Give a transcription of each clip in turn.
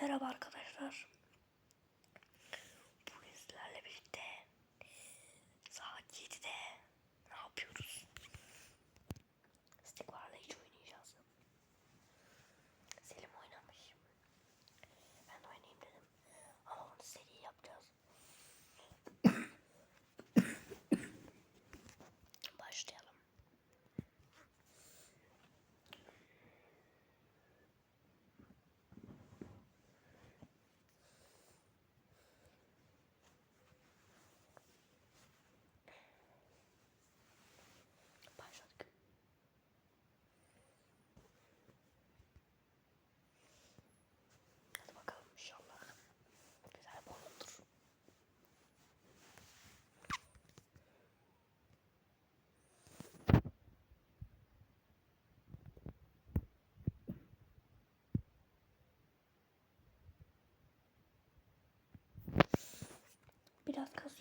Merhaba arkadaşlar. Bugün sizlerle birlikte saat 7'de ne yapıyoruz? Stick Var'la hiç oynayacağız. Selim oynamış. Ben de oynayayım dedim. Ama onu seri yapacağız. Başlayalım. Başladık. Hadi bakalım inşallah. Güzel bol olur.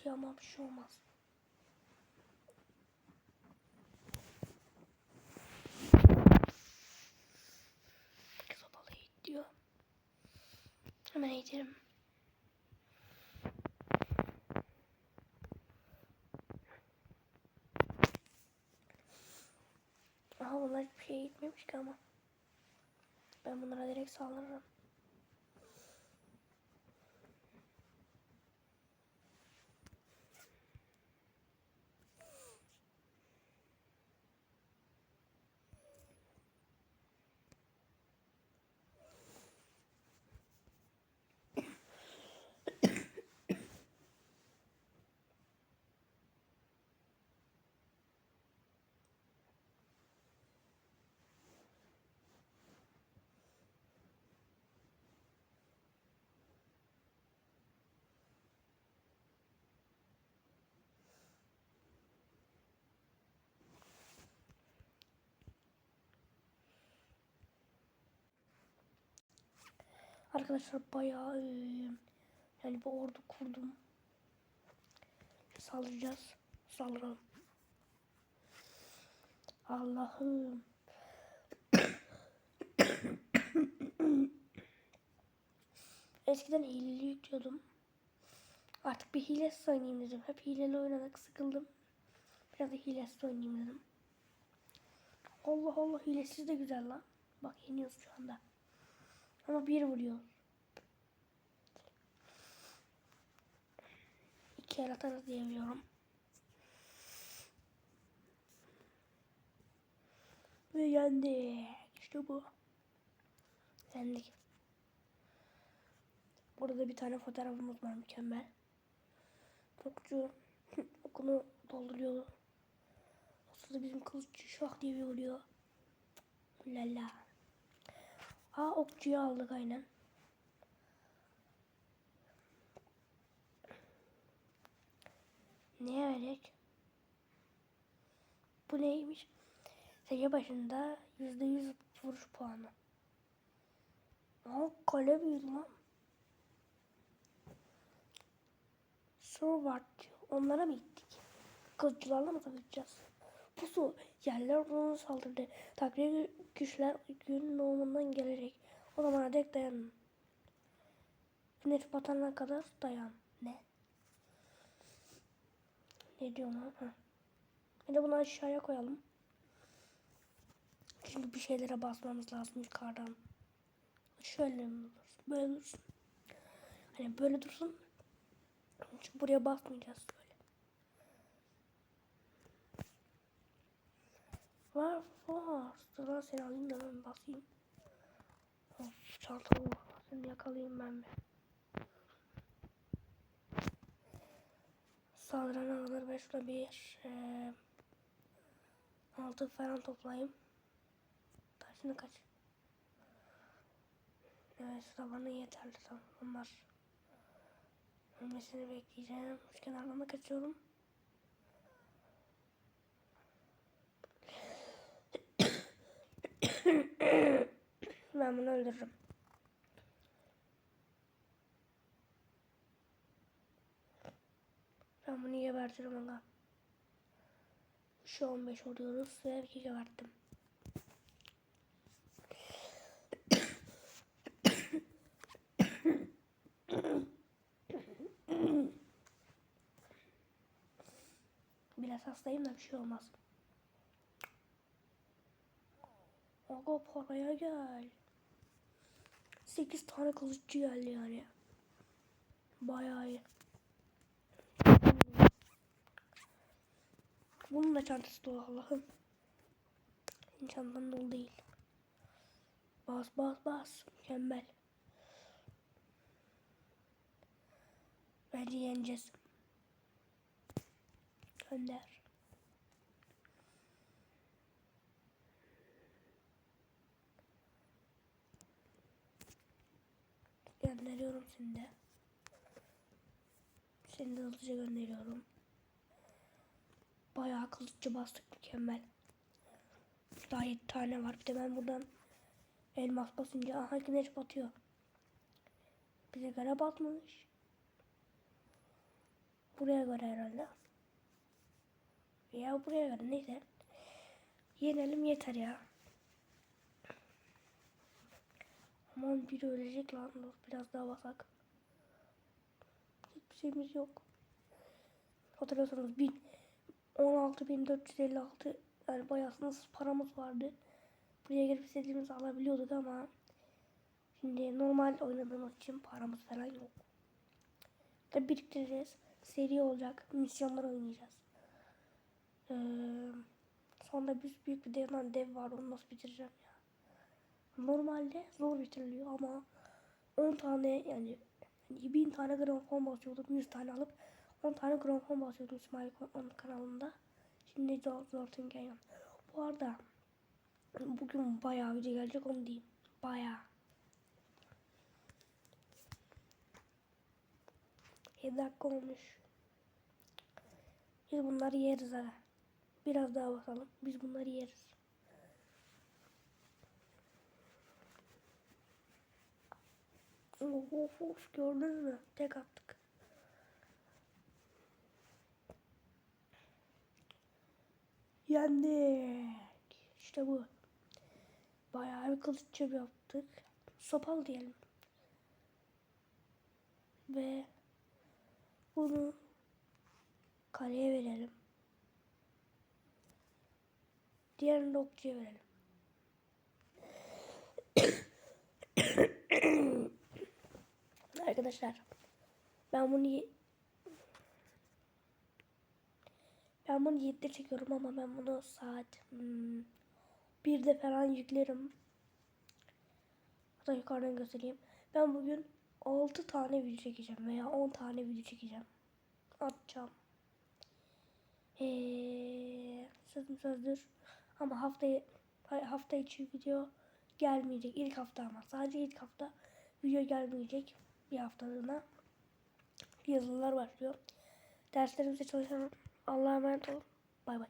Kasıyor ama bir şey olmaz. Sobalı. Hemen eğitelim. Aha bunlar hiçbir şey gitmemiş ki ama. Ben bunlara direkt saldırırım. Arkadaşlar bayağı yani bir ordu kurdum. Saldıracağız. Saldıralım. Allah'ım. Eskiden hileli yüklüyordum. Artık bir hilesiz oynayayım dedim. Hep hileli oynadık sıkıldım. Biraz da hilesiz oynayayım dedim. Allah Allah hilesiz de güzel lan. Bak yeniyoruz şu anda. Ama bir vuruyor. İki el atarız diye biliyorum. Ve yendik. İşte bu. Yendik. Burada bir tane fotoğrafımız var mükemmel. Topçu okunu dolduruyor. Sırada bizim kılıççı şah diye bir vuruyor. Lala. Aa okçuyu aldık aynen. Neye verek? Bu neymiş? Sece başında yüzde yüz vuruş puanı. Aa kale büyüdü lan. Survart diyor. Onlara mı gittik? Kılıççılarla mı savaşacağız? Pusu yerler ona saldırdı. Takviye güçler gün doğumundan gelecek. O zamana dek dayanın. Güneş batana kadar dayan. Ne? Ne diyorum lan? Ha. Bir de bunu aşağıya koyalım. Çünkü bir şeylere basmamız lazım yukarıdan. Şöyle dursun? Böyle dursun. Hani böyle dursun. Çünkü buraya basmayacağız böyle. Var var. Sıra seni alayım da ben basayım. Of çanta bu. Seni yakalayayım ben bir. Saldıran alır ve şurada bir e, altı falan toplayayım. Taşını kaç. Evet şurada bana yeterli tamam. Onlar ölmesini bekleyeceğim. Şu kenardan da kaçıyorum. ben bunu öldürürüm. Ben bunu gebertirim aga. Şu 15 oluyoruz ve 2 geberttim. Biraz hastayım da bir şey olmaz. Aga paraya gel. 8 tane kılıççı geldi yani. Bayağı iyi. Bunun da çantası dolu Allah'ım. Senin çantan dolu değil. Bas bas bas. Mükemmel. Bence yeneceğiz. Gönder. Gönderiyorum seni de. Seni de hızlıca gönderiyorum. Bayağı kılıççı bastık mükemmel. Daha 7 tane var. Bir de ben buradan elmas basınca aha güneş batıyor. Bize göre batmamış. Buraya göre herhalde. Ya buraya göre neyse. Yenelim yeter ya. Aman biri ölecek lan. Dur biraz daha basak. Hiçbir şeyimiz yok. Hatırlıyorsanız bin 16.456 yani bayağı sınırsız paramız vardı. Buraya gelip istediğimizi alabiliyorduk ama şimdi normal oynadığımız için paramız falan yok. Da biriktireceğiz. Seri olacak. Misyonlar oynayacağız. Ee, sonra bir büyük bir dev, dev var. Onu nasıl bitireceğim ya. Normalde zor bitiriliyor ama 10 tane yani, yani 1000 tane gramofon basıyordum. 100 tane alıp 10 tane gramofon basıyordum İsmail onun kanalında. Şimdi zor zor Canyon. Bu arada bugün bayağı video gelecek onu diyeyim. Bayağı. 7 dakika olmuş. Biz bunları yeriz ha. Biraz daha basalım. Biz bunları yeriz. Of of of gördünüz mü? Tek attık. Yendik. İşte bu. Bayağı bir kılıççı yaptık. Sopalı diyelim. Ve bunu kaleye verelim. Diğerini de okçuya verelim. Arkadaşlar ben bunu ben bunu 7'de çekiyorum ama ben bunu saat hmm, 1'de falan yüklerim. Hatta yukarıdan göstereyim. Ben bugün 6 tane video çekeceğim veya 10 tane video çekeceğim. Atacağım. Ee, sözüm sözdür. Ama haftaya hafta içi video gelmeyecek. İlk hafta ama. Sadece ilk hafta video gelmeyecek. Bir haftalığına. Yazılılar başlıyor. Derslerimize çalışalım. Allah'a emanet olun. Bay bay.